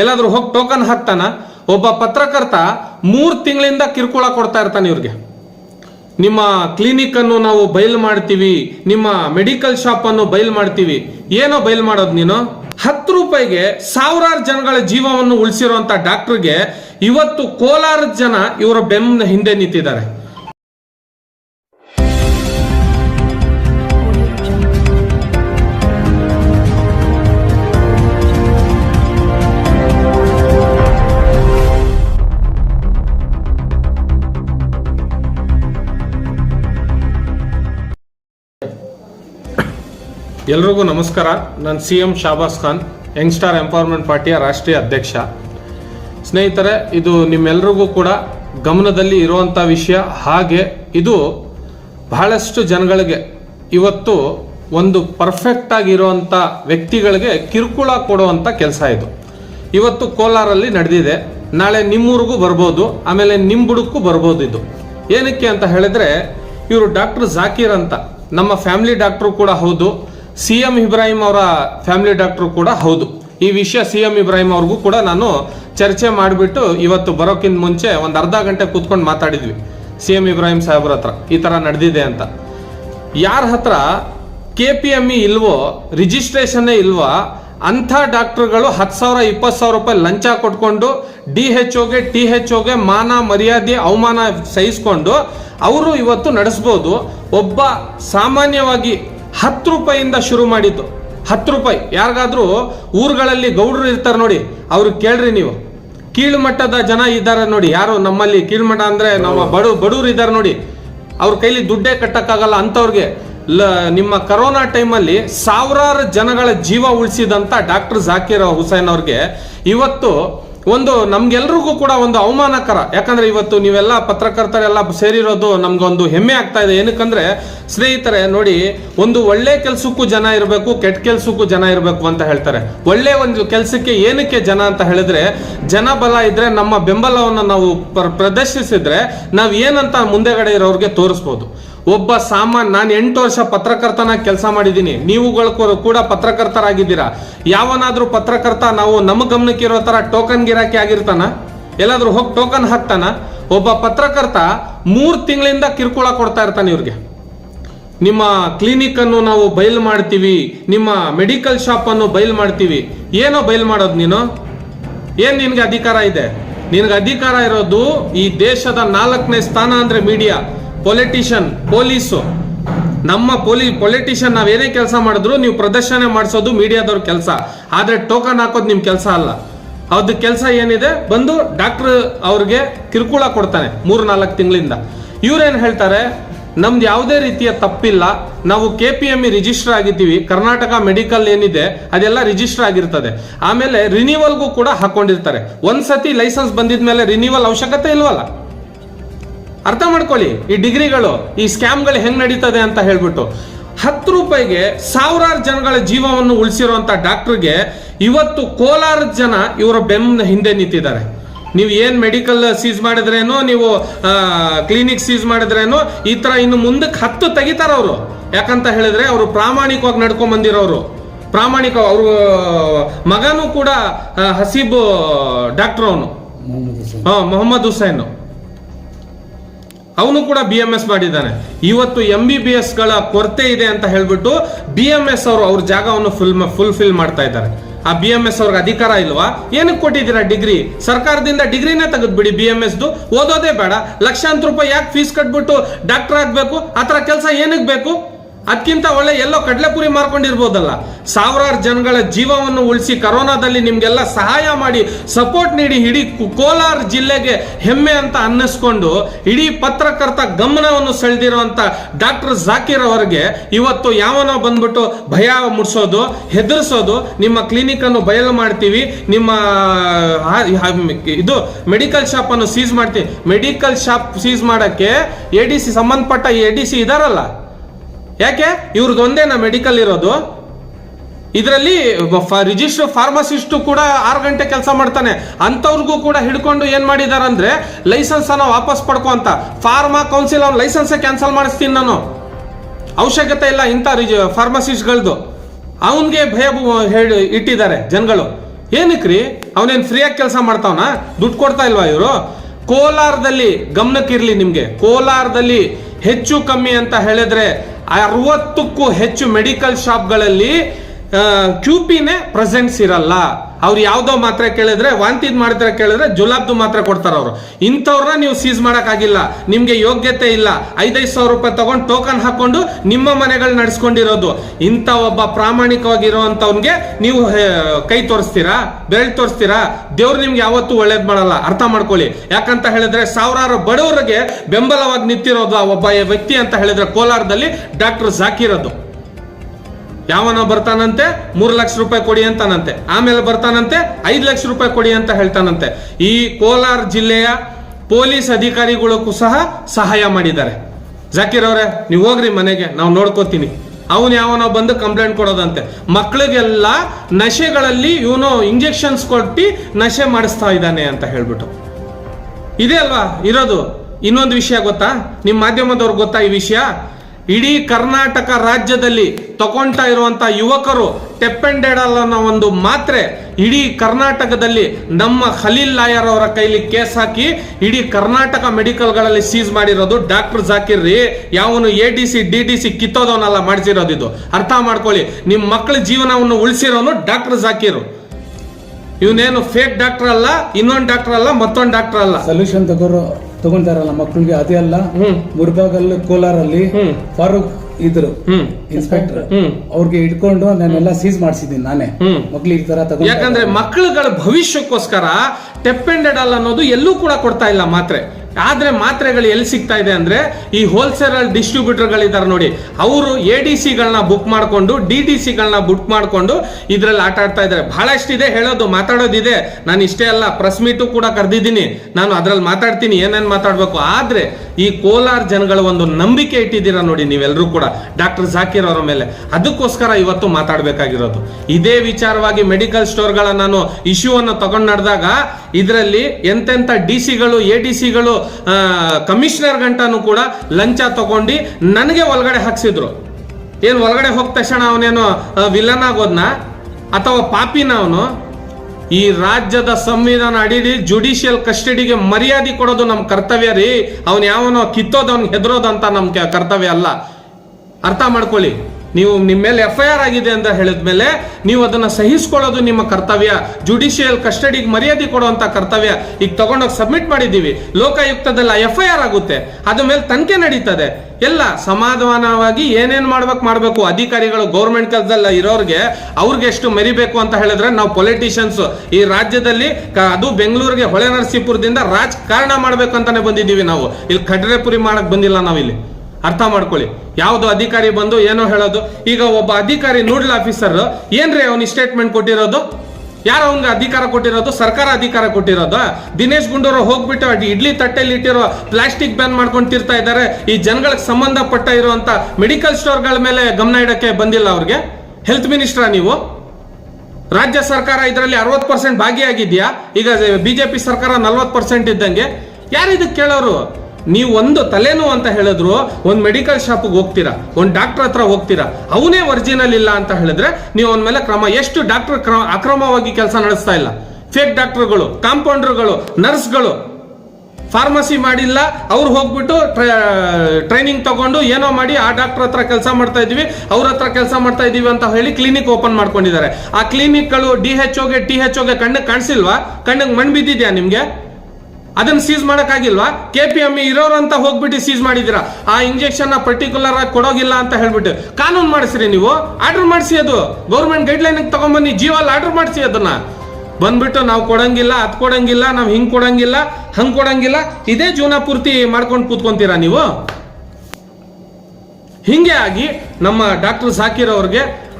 ಎಲ್ಲಾದ್ರೂ ಹೋಗಿ ಟೋಕನ್ ಹಾಕ್ತಾನ, ಒಬ್ಬ ಪತ್ರಕರ್ತ ಮೂರು ತಿಂಗಳಿಂದ ಕಿರುಕುಳ ಕೊಡ್ತಾ ಇರ್ತಾನೆ ಇವ್ರಿಗೆ. ನಿಮ್ಮ ಕ್ಲಿನಿಕ್ ಅನ್ನು ನಾವು ಬಯಲು ಮಾಡ್ತೀವಿ, ನಿಮ್ಮ ಮೆಡಿಕಲ್ ಶಾಪ್ ಅನ್ನು ಬಯಲು ಮಾಡ್ತೀವಿ, ಏನೋ ಬಯಲು ಮಾಡೋದು ನೀನು? ಹತ್ತು ರೂಪಾಯಿಗೆ ಸಾವಿರಾರು ಜನಗಳ ಜೀವವನ್ನು ಉಳಿಸಿರುವಂತ ಡಾಕ್ಟರ್ಗೆ ಇವತ್ತು ಕೋಲಾರ ಜನ ಇವರ ಬೆನ್ನ ಹಿಂದೆ ನಿಂತಿದ್ದಾರೆ. ಎಲ್ರಿಗೂ ನಮಸ್ಕಾರ. ನಾನು C M Shabaz Khan, youngstar empowerment ಪಾರ್ಟಿಯ ರಾಷ್ಟ್ರೀಯ ಅಧ್ಯಕ್ಷ. ಸ್ನೇಹಿತರೆ, ಇದು ನಿಮ್ಮೆಲ್ರಿಗೂ ಕೂಡ ಗಮನದಲ್ಲಿ ಇರುವಂಥ ವಿಷಯ. ಹಾಗೆ ಇದು ಬಹಳಷ್ಟು ಜನಗಳಿಗೆ ಇವತ್ತು ಒಂದು ಪರ್ಫೆಕ್ಟ್ ಆಗಿರುವಂಥ ವ್ಯಕ್ತಿಗಳಿಗೆ ಕಿರುಕುಳ ಕೊಡುವಂಥ ಕೆಲಸ ಇದು. ಇವತ್ತು ಕೋಲಾರಲ್ಲಿ ನಡೆದಿದೆ. ನಾಳೆ ನಿಮ್ಮೂರಿಗೂ ಬರ್ಬೋದು, ಆಮೇಲೆ ನಿಮ್ಮ ಬುಡಕ್ಕೂ ಬರ್ಬೋದು ಇದು. ಏನಕ್ಕೆ ಅಂತ ಹೇಳಿದ್ರೆ, ಇವರು ಡಾಕ್ಟರ್ ಜಾಕೀರ್ ಅಂತ. ನಮ್ಮ ಫ್ಯಾಮಿಲಿ ಡಾಕ್ಟ್ರು ಕೂಡ ಹೌದು. ಸಿ ಎಂ ಇಬ್ರಾಹಿಂ ಅವರ ಫ್ಯಾಮಿಲಿ ಡಾಕ್ಟ್ರು ಕೂಡ ಹೌದು. ಈ ವಿಷಯ ಸಿ ಎಂ ಇಬ್ರಾಹಿಂ ಅವ್ರಿಗೂ ಕೂಡ ನಾನು ಚರ್ಚೆ ಮಾಡಿಬಿಟ್ಟು ಇವತ್ತು ಬರೋಕ್ಕಿಂತ ಮುಂಚೆ ಒಂದು ಅರ್ಧ ಗಂಟೆ ಕೂತ್ಕೊಂಡು ಮಾತಾಡಿದ್ವಿ. ಸಿ ಎಂ ಇಬ್ರಾಹಿಂ ಸಾಹೇಬ್ರ ಹತ್ರ ಈ ಥರ ನಡೆದಿದೆ ಅಂತ. ಯಾರ ಹತ್ರ ಕೆ ಪಿ ಎಂ ಇ ಇಲ್ವೋ ರಿಜಿಸ್ಟ್ರೇಷನ್ನೇ ಇಲ್ವಾ, ಅಂಥ ಡಾಕ್ಟ್ರುಗಳು ಹತ್ತು ಸಾವಿರ, ಇಪ್ಪತ್ತು ಸಾವಿರ ರೂಪಾಯಿ ಲಂಚ ಕೊಟ್ಕೊಂಡು ಡಿ ಹೆಚ್ ಒಗೆ, ಟಿ ಹೆಚ್ ಒಗೆ ಮಾನ ಮರ್ಯಾದೆ, ಅವಮಾನ ಸಹಿಸ್ಕೊಂಡು ಅವರು ಇವತ್ತು ನಡೆಸ್ಬೋದು. ಒಬ್ಬ ಸಾಮಾನ್ಯವಾಗಿ ಹತ್ತು ರೂಪಾಯಿಯಿಂದ ಶುರು ಮಾಡಿದ್ದು. ಹತ್ತು ರೂಪಾಯಿ. ಯಾರಿಗಾದ್ರೂ ಊರುಗಳಲ್ಲಿ ಗೌಡ್ರು ಇರ್ತಾರೆ ನೋಡಿ ಅವ್ರಿಗೆ ಕೇಳ್ರಿ ನೀವು. ಕೀಳು ಮಟ್ಟದ ಜನ ಇದ್ದಾರೆ ನೋಡಿ. ಯಾರು ನಮ್ಮಲ್ಲಿ ಕೀಳ್ಮಟ್ಟ ಅಂದ್ರೆ ನಮ್ಮ ಬಡ ಬಡವ್ರು ಇದ್ದಾರೆ ನೋಡಿ. ಅವ್ರ ಕೈಲಿ ದುಡ್ಡೇ ಕಟ್ಟಕ್ಕಾಗಲ್ಲ ಅಂಥವ್ರಿಗೆ ಲ ನಿಮ್ಮ ಕರೋನಾ ಟೈಮಲ್ಲಿ ಸಾವಿರಾರು ಜನಗಳ ಜೀವ ಉಳಿಸಿದಂಥ ಡಾಕ್ಟರ್ ಜಾಕೀರ್ ಹುಸೇನ್ ಅವ್ರಿಗೆ ಇವತ್ತು ಒಂದು ನಮ್ಗೆಲ್ರಿಗೂ ಕೂಡ ಒಂದು ಅವಮಾನಕರ. ಯಾಕಂದ್ರೆ ಇವತ್ತು ನೀವೆಲ್ಲ ಪತ್ರಕರ್ತರೆಲ್ಲ ಸೇರಿರೋದು ನಮ್ಗೊಂದು ಹೆಮ್ಮೆ ಆಗ್ತಾ ಇದೆ. ಏನಕ್ಕಂದ್ರೆ, ಸ್ನೇಹಿತರೆ, ನೋಡಿ, ಒಂದು ಒಳ್ಳೆ ಕೆಲಸಕ್ಕೂ ಜನ ಇರಬೇಕು, ಕೆಟ್ಟ ಕೆಲಸಕ್ಕೂ ಜನ ಇರಬೇಕು ಅಂತ ಹೇಳ್ತಾರೆ. ಒಳ್ಳೆ ಒಂದು ಕೆಲಸಕ್ಕೆ ಏನಕ್ಕೆ ಜನ ಅಂತ ಹೇಳಿದ್ರೆ, ಜನ ಬಲ ಇದ್ರೆ ನಮ್ಮ ಬೆಂಬಲವನ್ನು ನಾವು ಪ್ರ- ಪ್ರದರ್ಶಿಸಿದ್ರೆ ನಾವು ಏನಂತ ಮುಂದೆಗಡೆ ಇರೋರಿಗೆ ತೋರಿಸ್ಬೋದು. ಒಬ್ಬ ಸಾಮಾನ್ಯ ನಾನು ಎಂಟು ವರ್ಷ ಪತ್ರಕರ್ತನ ಕೆಲಸ ಮಾಡಿದ್ದೀನಿ. ನೀವುಗಳು ಕೂಡ ಪತ್ರಕರ್ತರಾಗಿದ್ದೀರಾ? ಯಾವನಾದ್ರೂ ಪತ್ರಕರ್ತ ನಾವು ನಮ್ಮ ಗಮನಕ್ಕೆ ಇರೋ ತರ ಟೋಕನ್ ಗಿರಾಕಿ ಆಗಿರ್ತಾನ? ಎಲ್ಲಾದ್ರೂ ಹೋಗಿ ಟೋಕನ್ ಹಾಕ್ತಾನ? ಒಬ್ಬ ಪತ್ರಕರ್ತ ಮೂರು ತಿಂಗಳಿಂದ ಕಿರುಕುಳ ಕೊಡ್ತಾ ಇರ್ತಾನೆ ಇವ್ರಿಗೆ. ನಿಮ್ಮ ಕ್ಲಿನಿಕ್ ಅನ್ನು ನಾವು ಬಯಲು ಮಾಡ್ತೀವಿ, ನಿಮ್ಮ ಮೆಡಿಕಲ್ ಶಾಪ್ ಅನ್ನು ಬಯಲು ಮಾಡ್ತೀವಿ. ಏನೋ ಬಯಲು ಮಾಡೋದು ನೀನು? ಏನ್ ನಿನ್ಗೆ ಅಧಿಕಾರ ಇದೆ? ನಿನಗೆ ಅಧಿಕಾರ ಇರೋದು ಈ ದೇಶದ ನಾಲ್ಕನೇ ಸ್ಥಾನ ಅಂದ್ರೆ ಮೀಡಿಯಾ ಪೊಲಿಟಿಷಿಯನ್ ಪೊಲೀಸು ನಮ್ಮ ಪೊಲಿ ಪೊಲಿಟಿಷಿಯನ್ ನಾವೇನೇ ಕೆಲಸ ಮಾಡಿದ್ರು ನೀವು ಪ್ರದರ್ಶನ ಮಾಡಿಸೋದು ಮೀಡಿಯಾದವ್ರ ಕೆಲಸ. ಆದರೆ ಟೋಕನ್ ಹಾಕೋದು ನಿಮ್ಮ ಕೆಲಸ ಅಲ್ಲ. ಅವ್ರದ್ದು ಕೆಲಸ ಏನಿದೆ? ಬಂದು ಡಾಕ್ಟರ್ ಅವ್ರಿಗೆ ಕಿರುಕುಳ ಕೊಡ್ತಾನೆ ಮೂರು ನಾಲ್ಕು ತಿಂಗಳಿಂದ. ಇವ್ರೇನ್ ಹೇಳ್ತಾರೆ? ನಮ್ದು ಯಾವುದೇ ರೀತಿಯ ತಪ್ಪಿಲ್ಲ. ನಾವು ಕೆ ಪಿ ಎಂ ರಿಜಿಸ್ಟರ್ ಆಗಿದ್ದೀವಿ. ಕರ್ನಾಟಕ ಮೆಡಿಕಲ್ ಏನಿದೆ, ಅದೆಲ್ಲ ರಿಜಿಸ್ಟರ್ ಆಗಿರ್ತದೆ. ಆಮೇಲೆ ರಿನಿವಲ್ಗೂ ಕೂಡ ಹಾಕೊಂಡಿರ್ತಾರೆ. ಒಂದ್ಸತಿ ಲೈಸೆನ್ಸ್ ಬಂದಿದ್ಮೇಲೆ ರಿನಿವಲ್ ಅವಶ್ಯಕತೆ ಇಲ್ವಲ್ಲ? ಅರ್ಥ ಮಾಡ್ಕೊಳ್ಳಿ ಈ ಡಿಗ್ರಿಗಳು ಈ ಸ್ಕ್ಯಾಮ್ಗಳು ಹೆಂಗ್ ನಡೀತದೆ ಅಂತ ಹೇಳ್ಬಿಟ್ಟು. ಹತ್ತು ರೂಪಾಯಿಗೆ ಸಾವಿರಾರು ಜನಗಳ ಜೀವವನ್ನು ಉಳಿಸಿರುವಂತ ಡಾಕ್ಟರ್ಗೆ ಇವತ್ತು ಕೋಲಾರ ಜನ ಇವರ ಬೆನ್ನ ಹಿಂದೆ ನಿಂತಿದ್ದಾರೆ. ನೀವು ಏನು ಮೆಡಿಕಲ್ ಸೀಸ್ ಮಾಡಿದ್ರೇನೋ ನೀವು ಕ್ಲಿನಿಕ್ ಸೀಸ್ ಮಾಡಿದ್ರೇನೋ ಈ ಥರ ಇನ್ನು ಮುಂದಕ್ಕೆ ಹತ್ತು ತೆಗಿತಾರ ಅವರು. ಯಾಕಂತ ಹೇಳಿದ್ರೆ ಅವರು ಪ್ರಾಮಾಣಿಕವಾಗಿ ನಡ್ಕೊಂಬಂದಿರೋರು. ಪ್ರಾಮಾಣಿಕ ಅವರು ಮಗನೂ ಕೂಡ ಹಸೀಬ್ ಡಾಕ್ಟರ್ ಅವನು. ಹಾಂ ಮೊಹಮ್ಮದ್ ಹುಸೈನ್. ಅವನು ಕೂಡ ಬಿ ಎಂ ಎಸ್ ಮಾಡಿದ್ದಾನೆ. ಇವತ್ತು ಎಂ ಬಿ ಬಿ ಎಸ್ಗಳ ಕೊರತೆ ಇದೆ ಅಂತ ಹೇಳ್ಬಿಟ್ಟು ಬಿ ಎಂ ಎಸ್ ಅವರು ಅವ್ರ ಜಾಗವನ್ನು ಫುಲ್ ಫುಲ್ಫಿಲ್ ಮಾಡ್ತಾ ಇದ್ದಾರೆ. ಆ ಬಿ ಎಂ ಎಸ್ ಅವ್ರಿಗೆ ಅಧಿಕಾರ ಇಲ್ವಾ? ಏನಕ್ಕೆ ಕೊಟ್ಟಿದ್ದೀರಾ ಡಿಗ್ರಿ? ಸರ್ಕಾರದಿಂದ ಡಿಗ್ರಿನೇ ತೆಗೆದ್ಬಿಡಿ ಬಿ ಎಂ ಎಸ್ದು ಓದೋದೇ ಬೇಡ. ಲಕ್ಷಾಂತರ ರೂಪಾಯಿ ಯಾಕೆ ಫೀಸ್ ಕಟ್ಬಿಟ್ಟು ಡಾಕ್ಟರ್ ಆಗಬೇಕು? ಆ ಥರ ಕೆಲಸ ಏನಕ್ಕೆ ಬೇಕು? ಅದಕ್ಕಿಂತ ಒಳ್ಳೆ ಎಲ್ಲೋ ಕಡಲೆಪುರಿ ಮಾರ್ಕೊಂಡಿರ್ಬೋದಲ್ಲ. ಸಾವಿರಾರು ಜನಗಳ ಜೀವವನ್ನು ಉಳಿಸಿ ಕರೋನಾದಲ್ಲಿ ನಿಮಗೆಲ್ಲ ಸಹಾಯ ಮಾಡಿ ಸಪೋರ್ಟ್ ನೀಡಿ ಇಡೀ ಕೋಲಾರ ಜಿಲ್ಲೆಗೆ ಹೆಮ್ಮೆ ಅಂತ ಅನ್ನಿಸ್ಕೊಂಡು ಇಡೀ ಪತ್ರಕರ್ತ ಗಮನವನ್ನು ಸೆಳೆದಿರುವಂತ ಡಾಕ್ಟರ್ ಜಾಕೀರ್ ಅವರಿಗೆ ಇವತ್ತು ಯಾವನೋ ಬಂದ್ಬಿಟ್ಟು ಭಯ ಮುಡಿಸೋದು ಹೆದರಿಸೋದು, ನಿಮ್ಮ ಕ್ಲಿನಿಕ್ ಅನ್ನು ಬಯಲು ಮಾಡ್ತೀವಿ, ನಿಮ್ಮ ಇದು ಮೆಡಿಕಲ್ ಶಾಪ್ ಅನ್ನು ಸೀಸ್ ಮಾಡ್ತೀವಿ. ಮೆಡಿಕಲ್ ಶಾಪ್ ಸೀಸ್ ಮಾಡಕ್ಕೆ ಎ ಡಿ ಸಿ ಸಂಬಂಧಪಟ್ಟ ಎ ಡಿ ಸಿ ಇದಾರಲ್ಲ. ಯಾಕೆ? ಇವ್ರದ್ದು ಒಂದೇನಾ ಮೆಡಿಕಲ್ ಇರೋದು. ಇದರಲ್ಲಿ ರಿಜಿಸ್ಟರ್ ಫಾರ್ಮಸಿಸ್ಟ್ ಕೂಡ ಆರು ಗಂಟೆ ಕೆಲಸ ಮಾಡ್ತಾನೆ. ಅಂಥವ್ರಿಗೂ ಕೂಡ ಹಿಡ್ಕೊಂಡು ಏನು ಮಾಡಿದ್ದಾರೆ ಅಂದ್ರೆ ಲೈಸೆನ್ಸ್ ಅನ್ನ ವಾಪಸ್ ಪಡ್ಕೊ ಅಂತ. ಫಾರ್ಮಾ ಕೌನ್ಸಿಲ್ ಅವ್ನ ಲೈಸೆನ್ಸ್ ಕ್ಯಾನ್ಸಲ್ ಮಾಡಿಸ್ತೀನಿ ನಾನು. ಅವಶ್ಯಕತೆ ಇಲ್ಲ ಇಂಥ ಫಾರ್ಮಸಿಸ್ಟ್ಗಳದ್ದು ಅವನಿಗೆ ಭಯ ಹೇಳಿ, ಇಟ್ಟಿದ್ದಾರೆ ಜನಗಳು. ಏನಕ್ರಿ? ಅವನೇನ್ ಫ್ರೀಯಾಗಿ ಕೆಲಸ ಮಾಡ್ತಾವನ? ದುಡ್ಡು ಕೊಡ್ತಾ ಇಲ್ವಾ ಇವರು? ಕೋಲಾರದಲ್ಲಿ ಗಮನಕ್ಕಿರಲಿ ನಿಮಗೆ. ಕೋಲಾರದಲ್ಲಿ ಹೆಚ್ಚು ಕಮ್ಮಿ ಅಂತ ಹೇಳಿದ್ರೆ ಅರವತ್ತಕ್ಕೂ ಹೆಚ್ಚು ಮೆಡಿಕಲ್ ಶಾಪ್ಗಳಲ್ಲಿ ಕ್ಯೂಪಿನೇ ಪ್ರೆಸೆನ್ಸ್ ಇರಲ್ಲ. ಅವ್ರು ಯಾವುದೋ ಮಾತ್ರೆ ಕೇಳಿದ್ರೆ, ವಾಂತಿದ್ ಮಾಡ್ತಾರೆ ಕೇಳಿದ್ರೆ ಜುಲಾಬ್ದು ಮಾತ್ರೆ ಕೊಡ್ತಾರ ಅವರು. ಇಂಥವ್ರನ್ನ ನೀವು ಸೀಸ್ ಮಾಡೋಕ್ಕಾಗಿಲ್ಲ. ನಿಮಗೆ ಯೋಗ್ಯತೆ ಇಲ್ಲ. ಐದೈದು ಸಾವಿರ ರೂಪಾಯಿ ತಗೊಂಡು ಟೋಕನ್ ಹಾಕೊಂಡು ನಿಮ್ಮ ಮನೆಗಳು ನಡೆಸ್ಕೊಂಡಿರೋದು. ಇಂಥ ಒಬ್ಬ ಪ್ರಾಮಾಣಿಕವಾಗಿರುವಂತವ್ನಿಗೆ ನೀವು ಕೈ ತೋರಿಸ್ತೀರಾ? ಬೆರಳು ತೋರಿಸ್ತೀರಾ? ದೇವ್ರು ನಿಮ್ಗೆ ಯಾವತ್ತೂ ಒಳ್ಳೇದು ಮಾಡಲ್ಲ. ಅರ್ಥ ಮಾಡ್ಕೊಳ್ಳಿ. ಯಾಕಂತ ಹೇಳಿದ್ರೆ ಸಾವಿರಾರು ಬಡವರಿಗೆ ಬೆಂಬಲವಾಗಿ ನಿಂತಿರೋದು ಆ ಒಬ್ಬ ವ್ಯಕ್ತಿ ಅಂತ ಹೇಳಿದ್ರೆ ಕೋಲಾರದಲ್ಲಿ ಡಾಕ್ಟರ್ ಜಾಕಿರದು ಯಾವನ ಬರ್ತಾನಂತೆ, ಮೂರು ಲಕ್ಷ ರೂಪಾಯಿ ಕೊಡಿ ಅಂತಾನಂತೆ. ಆಮೇಲೆ ಬರ್ತಾನಂತೆ, ಐದು ಲಕ್ಷ ರೂಪಾಯಿ ಕೊಡಿ ಅಂತ ಹೇಳ್ತಾನಂತೆ. ಈ ಕೋಲಾರ ಜಿಲ್ಲೆಯ ಪೊಲೀಸ್ ಅಧಿಕಾರಿಗಳಿಗೂ ಸಹ ಸಹಾಯ ಮಾಡಿದ್ದಾರೆ. ಜಾಕೀರ್ ಅವರೇ, ನೀವು ಹೋಗ್ರಿ ಮನೆಗೆ, ನಾವು ನೋಡ್ಕೋತೀನಿ. ಅವನು ಯಾವನೋ ಬಂದು ಕಂಪ್ಲೇಂಟ್ ಕೊಡೋದಂತೆ. ಮಕ್ಕಳಿಗೆಲ್ಲ ನಶೆಗಳಲ್ಲಿ ಇವನು ಇಂಜೆಕ್ಷನ್ಸ್ ಕೊಟ್ಟು ನಶೆ ಮಾಡಿಸ್ತಾ ಇದ್ದಾನೆ ಅಂತ ಹೇಳ್ಬಿಟ್ಟು. ಇದೆ ಅಲ್ವಾ? ಇರೋದು. ಇನ್ನೊಂದು ವಿಷಯ ಗೊತ್ತಾ? ನಿಮ್ಮ ಮಾಧ್ಯಮದವ್ರಿಗೆ ಗೊತ್ತಾ ಈ ವಿಷಯ? ಇಡೀ ಕರ್ನಾಟಕ ರಾಜ್ಯದಲ್ಲಿ ತಗೊಂತಾ ಇರುವಂತ ಯುವಕರು ಟೆಪ್ಪೆಂಡೆಡಲ್ ಅನ್ನೋ ಒಂದು ಮಾತ್ರೆ. ಇಡೀ ಕರ್ನಾಟಕದಲ್ಲಿ ನಮ್ಮ ಖಲೀಲ್ ಲಾಯರ್ ಅವರ ಕೈಲಿ ಕೇಸ್ ಹಾಕಿ ಇಡೀ ಕರ್ನಾಟಕ ಮೆಡಿಕಲ್ಗಳಲ್ಲಿ ಸೀಸ್ ಮಾಡಿರೋದು ಡಾಕ್ಟರ್ ಜಾಕಿರ್ ರೀ. ಯಾವನು A D C, D D C ಕಿತ್ತೋದವನ್ನೆಲ್ಲ ಮಾಡಿಸಿರೋದು ಇದು. ಅರ್ಥ ಮಾಡ್ಕೊಳ್ಳಿ ನಿಮ್ಮ ಮಕ್ಕಳ ಜೀವನವನ್ನು ಉಳಿಸಿರೋನು ಡಾಕ್ಟರ್ ಜಾಕಿರ್. ಇವನೇನು ಫೇಕ್ ಡಾಕ್ಟರ್ ಅಲ್ಲ, ಇನ್ನೊಂದು ಡಾಕ್ಟರ್ ಅಲ್ಲ, ಮತ್ತೊಂದು ಡಾಕ್ಟರ್ ಅಲ್ಲ. ಸೊಲ್ಯೂಷನ್ ತಗೋರು. ತಗೊಂತಾರಲ್ಲ ಮಕ್ಕಳಿಗೆ ಅದೇ ಅಲ್ಲ ಹ್ಮ್. ಮುರ್ಬಾಗಲ್ಲಿ ಕೋಲಾರಲ್ಲಿ. ಫಾರೂಕ್ ಇದ್ರು ಇನ್ಸ್ಪೆಕ್ಟರ್. ಅವ್ರಿಗೆ ಇಟ್ಕೊಂಡು ನಾನೆಲ್ಲ ಸೀಸ್ ಮಾಡಿಸಿದ್ದೀನಿ ನಾನೇ. ಮಕ್ಳಿಗೆ ಈ ತರ ತಗೊಂಡ್ ಯಾಕಂದ್ರೆ ಮಕ್ಕಳುಗಳ ಭವಿಷ್ಯಕ್ಕೋಸ್ಕರ ಅಲ್ಲ ಅನ್ನೋದು ಎಲ್ಲೂ ಕೂಡ ಕೊಡ್ತಾ ಇಲ್ಲ ಮಾತ್ರೆ. ಆದ್ರೆ ಮಾತ್ರೆಗಳು ಎಲ್ಲಿ ಸಿಗ್ತಾ ಇದೆ ಅಂದ್ರೆ ಈ ಹೋಲ್ಸೇಲ್ ಡಿಸ್ಟ್ರಿಬ್ಯೂಟರ್ಗಳಿದ್ದಾರೆ ನೋಡಿ. ಅವರು ಎ ಡಿ ಸಿಗಳನ್ನ ಬುಕ್ ಮಾಡಿಕೊಂಡು ಡಿ ಡಿ ಸಿಗಳನ್ನ ಬುಕ್ ಮಾಡಿಕೊಂಡು ಇದರಲ್ಲಿ ಆಟ ಆಡ್ತಾ ಇದ್ದಾರೆ. ಬಹಳಷ್ಟಿದೆ ಹೇಳೋದು, ಮಾತಾಡೋದಿದೆ. ನಾನು ಇಷ್ಟೇ ಅಲ್ಲ ಪ್ರೆಸ್ ಮೀಟು ಕೂಡ ಕರೆದಿದ್ದೀನಿ. ನಾನು ಅದ್ರಲ್ಲಿ ಮಾತಾಡ್ತೀನಿ, ಏನೇನು ಮಾತಾಡಬೇಕು. ಆದರೆ ಈ ಕೋಲಾರ ಜನಗಳ ಒಂದು ನಂಬಿಕೆ ಇಟ್ಟಿದ್ದೀರಾ ನೋಡಿ ನೀವೆಲ್ಲರೂ ಕೂಡ, ಡಾಕ್ಟರ್ ಜಾಕೀರ್ ಅವರ ಮೇಲೆ. ಅದಕ್ಕೋಸ್ಕರ ಇವತ್ತು ಮಾತಾಡಬೇಕಾಗಿರೋದು. ಇದೇ ವಿಚಾರವಾಗಿ ಮೆಡಿಕಲ್ ಸ್ಟೋರ್ಗಳ ನಾನು ಇಶ್ಯೂ ಅನ್ನು ತಗೊಂಡು ನಡೆದಾಗ, ಇದರಲ್ಲಿ ಎಂತೆಂಥ ಡಿ ಸಿಗಳು ಎ ಡಿ ಸಿಗಳು ಕಮಿಷನರ್ ಗಂಟನು ಕೂಡ ಲಂಚ ತಗೊಂಡು ನನಗೆ ಒಳಗಡೆ ಹಾಕ್ಸಿದ್ರು. ಏನು ಒಳಗಡೆ ಹೋಗಿದ ತಕ್ಷಣ ಅವನೇನು ವಿಲನ್ ಆಗೋದ್ನ? ಅಥವಾ ಪಾಪಿನ ಅವನು? ಈ ರಾಜ್ಯದ ಸಂವಿಧಾನ ಅಡಿಡಿ ಜುಡಿಷಿಯಲ್ ಕಸ್ಟಡಿಗೆ ಮರ್ಯಾದೆ ಕೊಡೋದು ನಮ್ಮ ಕರ್ತವ್ಯ ರೀ. ಅವನು ಯಾವನೋ ಕಿತ್ತೋದು, ಅವ್ನು ಹೆದರೋದಂತ ನಮ್ಮ ಕೆ- ಕರ್ತವ್ಯ ಅಲ್ಲ. ಅರ್ಥ ಮಾಡ್ಕೊಳ್ಳಿ. ನೀವು ನಿಮ್ಮ ಮೇಲೆ ಎಫ್ ಐ ಆರ್ ಆಗಿದೆ ಅಂತ ಹೇಳಿದ ಮೇಲೆ ನೀವು ಅದನ್ನ ಸಹಿಸ್ಕೊಳ್ಳೋದು ನಿಮ್ಮ ಕರ್ತವ್ಯ. ಜುಡಿಷಿಯಲ್ ಕಸ್ಟಡಿಗೆ ಮರ್ಯಾದೆ ಕೊಡುವಂಥ ಕರ್ತವ್ಯ. ಈಗ ತಗೊಂಡೋಗಿ ಸಬ್ಮಿಟ್ ಮಾಡಿದ್ದೀವಿ. ಲೋಕಾಯುಕ್ತದಲ್ಲ ಎಫ್ ಐ ಆರ್ ಆಗುತ್ತೆ. ಅದ್ರ ಮೇಲೆ ತನಿಖೆ ನಡೀತದೆ. ಎಲ್ಲ ಸಮಾಧಾನವಾಗಿ ಏನೇನು ಮಾಡ್ಬೇಕು ಮಾಡಬೇಕು. ಅಧಿಕಾರಿಗಳು ಗೌರ್ಮೆಂಟ್ ಕೆಲಸದಲ್ಲ ಇರೋರಿಗೆ ಅವ್ರಿಗೆ ಎಷ್ಟು ಮೆರಿಬೇಕು ಅಂತ ಹೇಳಿದ್ರೆ ನಾವು ಪೊಲಿಟಿಷಿಯನ್ಸ್ ಈ ರಾಜ್ಯದಲ್ಲಿ ಅದು ಬೆಂಗಳೂರಿಗೆ ಹೊಳೆ ನರಸೀಪುರದಿಂದ ರಾಜಕಾರಣ ಮಾಡ್ಬೇಕು ಅಂತಾನೆ ಬಂದಿದ್ದೀವಿ ನಾವು. ಇಲ್ಲಿ ಕಡ್ರೆಪುರಿ ಮಾಡಕ್ ಬಂದಿಲ್ಲ ನಾವಿಲ್ಲಿ. ಅರ್ಥ ಮಾಡ್ಕೊಳ್ಳಿ. ಯಾವ್ದು ಅಧಿಕಾರಿ ಬಂದು ಏನೋ ಹೇಳೋದು. ಈಗ ಒಬ್ಬ ಅಧಿಕಾರಿ ನೋಡಲ್ ಆಫೀಸರ್, ಏನ್ರಿ ಅವ್ನಿಗೆ ಸ್ಟೇಟ್ಮೆಂಟ್ ಕೊಟ್ಟಿರೋದು? ಯಾರು ಅವ್ನಿಗೆ ಅಧಿಕಾರ ಕೊಟ್ಟಿರೋದು? ಸರ್ಕಾರ ಅಧಿಕಾರ ಕೊಟ್ಟಿರೋದು? ದಿನೇಶ್ ಗುಂಡೂರು ಹೋಗ್ಬಿಟ್ಟು ಇಡ್ಲಿ ತಟ್ಟೆಲಿ ಇಟ್ಟಿರೋ ಪ್ಲಾಸ್ಟಿಕ್ ಬ್ಯಾನ್ ಮಾಡ್ಕೊಂಡು ತಿರ್ತಾ ಇದ್ದಾರೆ ಈ ಜನಗಳಿಗೆ ಸಂಬಂಧಪಟ್ಟ ಇರುವಂತ ಮೆಡಿಕಲ್ ಸ್ಟೋರ್ಗಳ ಮೇಲೆ ಗಮನ ಇಡಕ್ಕೆ ಬಂದಿಲ್ಲ ಅವ್ರಿಗೆ? ಹೆಲ್ತ್ ಮಿನಿಸ್ಟ್ರಾ ನೀವು? ರಾಜ್ಯ ಸರ್ಕಾರ ಇದರಲ್ಲಿ ಅರವತ್ತು ಪರ್ಸೆಂಟ್ ಭಾಗಿಯಾಗಿದೆಯಾ? ಈಗ ಬಿಜೆಪಿ ಸರ್ಕಾರ ನಲ್ವತ್ತು ಪರ್ಸೆಂಟ್ ಇದ್ದಂಗೆ. ಯಾರು ಇದಕ್ಕೆ ಕೇಳೋರು? ನೀವು ಒಂದು ತಲೆನೋವು ಅಂತ ಹೇಳಿದ್ರು, ಒಂದು ಮೆಡಿಕಲ್ ಶಾಪ್ಗೆ ಹೋಗ್ತೀರಾ, ಒಂದು ಡಾಕ್ಟರ್ ಹತ್ರ ಹೋಗ್ತೀರಾ, ಅವನೇ ಒರಿಜಿನಲ್ ಇಲ್ಲ ಅಂತ ಹೇಳಿದ್ರೆ ನೀವು ಅವನ ಮೇಲೆ ಕ್ರಮ, ಎಷ್ಟು ಡಾಕ್ಟರ್ ಕ್ರಮ ಅಕ್ರಮವಾಗಿ ಕೆಲಸ ನಡೆಸ್ತಾ ಇಲ್ಲ. ಫೇಕ್ ಡಾಕ್ಟರ್ಗಳು ಕಾಂಪೌಂಡರ್ಗಳು ನರ್ಸ್ಗಳು ಫಾರ್ಮಸಿ ಮಾಡಿಲ್ಲ, ಅವ್ರು ಹೋಗ್ಬಿಟ್ಟು ಟ್ರೈನಿಂಗ್ ತಗೊಂಡು ಏನೋ ಮಾಡಿ ಆ ಡಾಕ್ಟರ್ ಹತ್ರ ಕೆಲಸ ಮಾಡ್ತಾ ಇದೀವಿ ಅವ್ರ ಹತ್ರ ಕೆಲಸ ಮಾಡ್ತಾ ಇದೀವಿ ಅಂತ ಹೇಳಿ ಕ್ಲಿನಿಕ್ ಓಪನ್ ಮಾಡ್ಕೊಂಡಿದ್ದಾರೆ. ಆ ಕ್ಲಿನಿಕ್ಗಳು ಡಿ ಎಚ್ ಓಗೆ ಟಿ ಎಚ್ ಓಗೆ ಕಣ್ಣಿಗೆ ಕಾಣಿಸಿಲ್ವಾ? ಕಣ್ಣಿಗೆ ಮಣ್ಣು ಬಿದ್ದಿದ್ಯಾ ನಿಮ್ಗೆ? ಅದನ್ನ ಸೀಸ್ ಮಾಡೋಕ್ಕಾಗಿಲ್ವಾ? ಕೆ ಪಿ ಎಂ ಇರೋರು ಅಂತ ಹೋಗ್ಬಿಟ್ಟು ಸೀಸ್ ಮಾಡಿದಿರಾ? ಆ ಇಂಜೆಕ್ಷನ್ ಪರ್ಟಿಕ್ಯುಲರ್ ಆಗಿ ಕೊಡೋಗಿಲ್ಲ ಅಂತ ಹೇಳ್ಬಿಟ್ಟು. ಕಾನೂನು ಮಾಡಿಸ್ರಿ ನೀವು. ಆರ್ಡರ್ ಮಾಡಿಸಿ ಅದು. ಗೌರ್ಮೆಂಟ್ ಗೈಡ್ಲೈನ್ ತಗೊಂಬನ್ನಿ. ಜೀವಲ್ಲಿ ಆರ್ಡರ್ ಮಾಡಿಸಿ ಅದನ್ನ. ಬಂದ್ಬಿಟ್ಟು ನಾವು ಕೊಡಂಗಿಲ್ಲ, ಅದ್ ಕೊಡಂಗಿಲ್ಲ, ನಾವು ಹಿಂಗ್ ಕೊಡಂಗಿಲ್ಲ, ಹಂಗ್ ಕೊಡಂಗಿಲ್ಲ. ಇದೇ ಜೀವನ ಪೂರ್ತಿ ಮಾಡ್ಕೊಂಡು ಕೂತ್ಕೊಂತೀರಾ ನೀವು? ಹಿಂಗೆ ಆಗಿ ನಮ್ಮ ಡಾಕ್ಟರ್ ಸಾಕಿರ್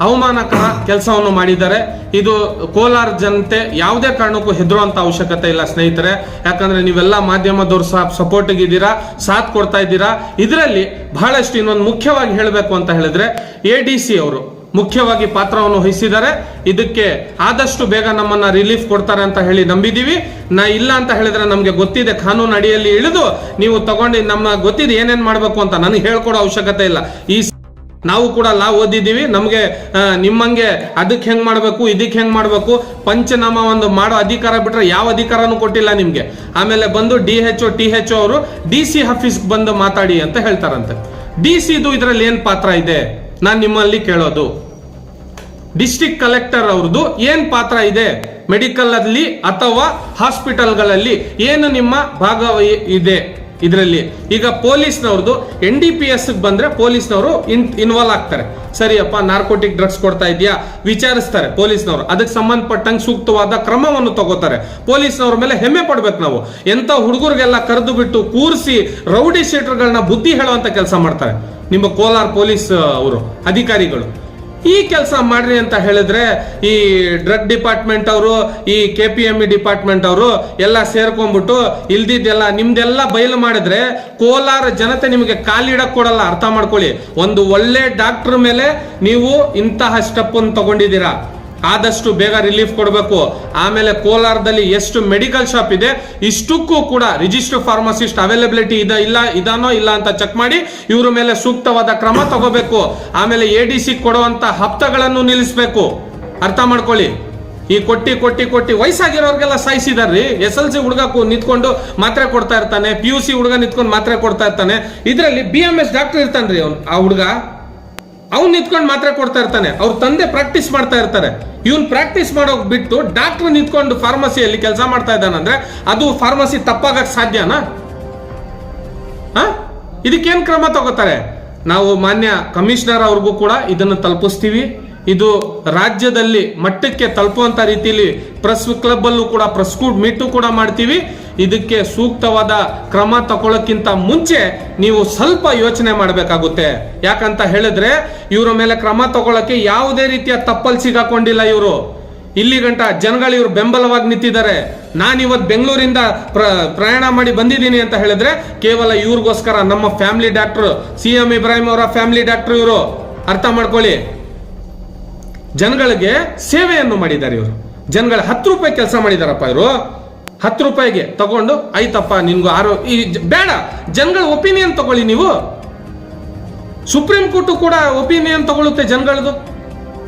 ಅವಮಾನಕರ ಕೆಲಸವನ್ನು ಮಾಡಿದ್ದಾರೆ. ಇದು ಕೋಲಾರ ಜನತೆ ಯಾವುದೇ ಕಾರಣಕ್ಕೂ ಹೆದರುವಂತ ಅವಶ್ಯಕತೆ ಇಲ್ಲ ಸ್ನೇಹಿತರೆ. ಯಾಕಂದ್ರೆ ನೀವೆಲ್ಲ ಮಾಧ್ಯಮದವರು ಸಹ ಸಪೋರ್ಟ್ ಇದ್ದೀರಾ, ಸಾಥ್ ಕೊಡ್ತಾ ಇದ್ದೀರಾ. ಇದರಲ್ಲಿ ಬಹಳಷ್ಟು ಇನ್ನೊಂದು ಮುಖ್ಯವಾಗಿ ಹೇಳಬೇಕು ಅಂತ ಹೇಳಿದ್ರೆ ಎ ಡಿ ಸಿ ಅವರು ಮುಖ್ಯವಾಗಿ ಪಾತ್ರವನ್ನು ವಹಿಸಿದ್ದಾರೆ. ಇದಕ್ಕೆ ಆದಷ್ಟು ಬೇಗ ನಮ್ಮನ್ನ ರಿಲೀಫ್ ಕೊಡ್ತಾರೆ ಅಂತ ಹೇಳಿ ನಂಬಿದೀವಿ. ನಾ ಇಲ್ಲ ಅಂತ ಹೇಳಿದ್ರೆ ನಮ್ಗೆ ಗೊತ್ತಿದೆ, ಕಾನೂನು ಅಡಿಯಲ್ಲಿ ಇಳಿದು ನೀವು ತಗೊಂಡು ನಮ್ಮ ಗೊತ್ತಿದೆ ಏನೇನು ಮಾಡಬೇಕು ಅಂತ ನನಗೆ ಹೇಳ್ಕೊಡೋ ಅವಶ್ಯಕತೆ ಇಲ್ಲ. ಈ ನಾವು ಕೂಡ ಲಾ ಓದಿದ್ದೀವಿ. ನಮಗೆ ನಿಮ್ಮಂಗೆ ಅದಕ್ಕೆ ಹೆಂಗೆ ಮಾಡಬೇಕು, ಇದಕ್ಕೆ ಹೆಂಗೆ ಮಾಡಬೇಕು, ಪಂಚನಾಮ ಒಂದು ಮಾಡೋ ಅಧಿಕಾರ ಬಿಟ್ಟರೆ ಯಾವ ಅಧಿಕಾರನೂ ಕೊಟ್ಟಿಲ್ಲ ನಿಮಗೆ. ಆಮೇಲೆ ಬಂದು D H O, T H ಅವರು ಡಿ ಸಿ ಆಫೀಸ್ಗೆ ಬಂದು ಮಾತಾಡಿ ಅಂತ ಹೇಳ್ತಾರಂತೆ. ಡಿ ಸಿದು ಇದರಲ್ಲಿ ಏನು ಪಾತ್ರ ಇದೆ? ನಾನು ನಿಮ್ಮಲ್ಲಿ ಕೇಳೋದು. ಡಿಸ್ಟ್ರಿಕ್ಟ್ ಕಲೆಕ್ಟರ್ ಅವ್ರದ್ದು ಏನು ಪಾತ್ರ ಇದೆ? ಮೆಡಿಕಲ್ ಅಲ್ಲಿ ಅಥವಾ ಹಾಸ್ಪಿಟಲ್ಗಳಲ್ಲಿ ಏನು ನಿಮ್ಮ ಭಾಗ ಇದೆ? ಇದರಲ್ಲಿ. ಈಗ ಪೊಲೀಸ್ನವ್ರದ್ದು ಎನ್ ಡಿ ಪಿ ಎಸ್ ಬಂದ್ರೆ ಪೊಲೀಸ್ನವರು ಇನ್ ಇನ್ವಾಲ್ವ್ ಆಗ್ತಾರೆ. ಸರಿಯಪ್ಪ ನಾರ್ಕೋಟಿಕ್ ಡ್ರಗ್ಸ್ ಕೊಡ್ತಾ ಇದೆಯಾ? ವಿಚಾರಿಸ್ತಾರೆ ಪೊಲೀಸ್ನವರು. ಅದಕ್ಕೆ ಸಂಬಂಧಪಟ್ಟಂಗೆ ಸೂಕ್ತವಾದ ಕ್ರಮವನ್ನು ತಗೋತಾರೆ. ಪೊಲೀಸ್ನವ್ರ ಮೇಲೆ ಹೆಮ್ಮೆ ಪಡ್ಬೇಕು ನಾವು. ಎಂತ ಹುಡುಗರಿಗೆಲ್ಲ ಕರೆದು ಬಿಟ್ಟು ಕೂರಿಸಿ ರೌಡಿ ಶೀಟರ್ಗಳನ್ನ ಬುದ್ಧಿ ಹೇಳುವಂತ ಕೆಲಸ ಮಾಡ್ತಾರೆ. ನಿಮ್ಮ ಕೋಲಾರ ಪೊಲೀಸ್ ಅವರು, ಅಧಿಕಾರಿಗಳು. ಈ ಕೆಲಸ ಮಾಡ್ರಿ ಅಂತ ಹೇಳಿದ್ರೆ ಈ ಡ್ರಗ್ ಡಿಪಾರ್ಟ್ಮೆಂಟ್ ಅವರು, ಈ K P M E department ಅವರು ಎಲ್ಲ ಸೇರ್ಕೊಂಡ್ಬಿಟ್ಟು ಇಲ್ದಿದ್ದೆಲ್ಲ, ನಿಮ್ದೆಲ್ಲ ಬಯಲು ಮಾಡಿದ್ರೆ ಕೋಲಾರ ಜನತೆ ನಿಮಗೆ ಕಾಲಿಡಕ್ ಕೊಡಲ್ಲ, ಅರ್ಥ ಮಾಡ್ಕೊಳ್ಳಿ. ಒಂದು ಒಳ್ಳೆ ಡಾಕ್ಟರ್ ಮೇಲೆ ನೀವು ಇಂತಹ ಸ್ಟೆಪ್ ಅನ್ನು ತಗೊಂಡಿದ್ದೀರಾ? ಆದಷ್ಟು ಬೇಗ ರಿಲೀಫ್ ಕೊಡಬೇಕು. ಆಮೇಲೆ ಕೋಲಾರದಲ್ಲಿ ಎಷ್ಟು ಮೆಡಿಕಲ್ ಶಾಪ್ ಇದೆ, ಇಷ್ಟಕ್ಕೂ ಕೂಡ ರಿಜಿಸ್ಟರ್ ಫಾರ್ಮಸಿಸ್ಟ್ ಅವೈಲಬಿಲಿಟಿ ಇದೆ, ಇಲ್ಲ, ಇದಾನೋ ಇಲ್ಲ ಅಂತ ಚೆಕ್ ಮಾಡಿ, ಇವ್ರ ಮೇಲೆ ಸೂಕ್ತವಾದ ಕ್ರಮ ತಗೋಬೇಕು. ಆಮೇಲೆ ಎ ಡಿ ಸಿ ಕೊಡುವಂತ ಹಪ್ತಗಳನ್ನು ನಿಲ್ಲಿಸಬೇಕು. ಅರ್ಥ ಮಾಡ್ಕೊಳ್ಳಿ. ಈ ಕೊಟ್ಟಿ ಕೊಟ್ಟಿ ಕೊಟ್ಟಿ ವಯಸ್ಸಾಗಿರೋರ್ಗೆಲ್ಲ ಸಾಯಿಸಿದಾರ್ರಿ. ಎಸ್ ಎಲ್ ಸಿ ಹುಡುಗ ನಿಂತ್ಕೊಂಡು ಮಾತ್ರೆ ಕೊಡ್ತಾ ಇರ್ತಾನೆ ಪಿ ಯು ಸಿ ಹುಡುಗ ನಿಂತ್ಕೊಂಡು ಮಾತ್ರೆ ಕೊಡ್ತಾ ಇರ್ತಾನೆ. ಇದರಲ್ಲಿ ಬಿ ಎಂ ಎಸ್ ಡಾಕ್ಟರ್ ಇರ್ತಾನ್ರಿ ಅವ್ನು, ಆ ಹುಡುಗ. ಅವ್ನು ನಿಂತ್ಕೊಂಡು ಮಾತ್ರ ಕೊಡ್ತಾ ಇರ್ತಾನೆ. ಅವ್ರ ತಂದೆ ಪ್ರಾಕ್ಟೀಸ್ ಮಾಡ್ತಾ ಇರ್ತಾರೆ. ಇವನ್ ಪ್ರಾಕ್ಟೀಸ್ ಮಾಡೋಕ್ ಬಿಟ್ಟು ಡಾಕ್ಟರ್ ನಿಂತ್ಕೊಂಡು ಫಾರ್ಮಸಿಯಲ್ಲಿ ಕೆಲಸ ಮಾಡ್ತಾ ಇದ್ದಾನಂದ್ರೆ ಅದು ಫಾರ್ಮಸಿ ತಪ್ಪಾಗಕ್ ಸಾಧ್ಯನಾ? ಇದಕ್ಕೇನು ಕ್ರಮ ತಗೋತಾರೆ? ನಾವು ಮಾನ್ಯ ಕಮಿಷನರ್ ಅವ್ರಿಗೂ ಕೂಡ ಇದನ್ನು ತಲುಪಿಸ್ತೀವಿ. ಇದು ರಾಜ್ಯದಲ್ಲಿ ಮಟ್ಟಕ್ಕೆ ತಲುಪುವಂತ ರೀತಿಯಲ್ಲಿ ಪ್ರೆಸ್ ಕ್ಲಬ್ ಅಲ್ಲೂ ಕೂಡ ಪ್ರೆಸ್ ಮೀಟು ಕೂಡ ಮಾಡ್ತೀವಿ. ಇದಕ್ಕೆ ಸೂಕ್ತವಾದ ಕ್ರಮ ತಗೊಳ್ಳೋಕ್ಕಿಂತ ಮುಂಚೆ ನೀವು ಸ್ವಲ್ಪ ಯೋಚನೆ ಮಾಡಬೇಕಾಗುತ್ತೆ. ಯಾಕಂತ ಹೇಳಿದ್ರೆ, ಇವರ ಮೇಲೆ ಕ್ರಮ ತಗೊಳ್ಳೋಕ್ಕೆ ಯಾವುದೇ ರೀತಿಯ ತಪ್ಪಲ್ ಸಿಗಾಕೊಂಡಿಲ್ಲ ಇವರು. ಇಲ್ಲಿ ಗಂಟ ಜನಗಳು ಇವರು ಬೆಂಬಲವಾಗಿ ನಿಂತಿದ್ದಾರೆ. ನಾನು ಇವತ್ತು ಬೆಂಗಳೂರಿಂದ ಪ್ರ, ಪ್ರಯಾಣ ಮಾಡಿ ಬಂದಿದ್ದೀನಿ ಅಂತ ಹೇಳಿದ್ರೆ, ಕೇವಲ ಇವ್ರಿಗೋಸ್ಕರ ನಮ್ಮ family doctor C M Ibrahim ಅವರ ಫ್ಯಾಮಿಲಿ ಡಾಕ್ಟರ್ ಇವರು. ಅರ್ಥ ಮಾಡ್ಕೊಳ್ಳಿ. ಜನಗಳಿಗೆ ಸೇವೆಯನ್ನು ಮಾಡಿದ್ದಾರೆ ಇವರು. ಜನಗಳ ಹತ್ತು ರೂಪಾಯಿ ಕೆಲಸ ಮಾಡಿದಾರಪ್ಪ ಇವರು. ಹತ್ತು ರೂಪಾಯಿಗೆ ತಗೊಂಡು, ಆಯ್ತಪ್ಪ, ನಿನ್ಗೂ ಆರೋ ಈ ಬೇಡ, ಜನಗಳ ಒಪಿನಿಯನ್ ತಗೊಳ್ಳಿ ನೀವು. ಸುಪ್ರೀಂ ಕೋರ್ಟ್ ಕೂಡ ಒಪಿನಿಯನ್ ತಗೊಳುತ್ತೆ ಜನಗಳದು.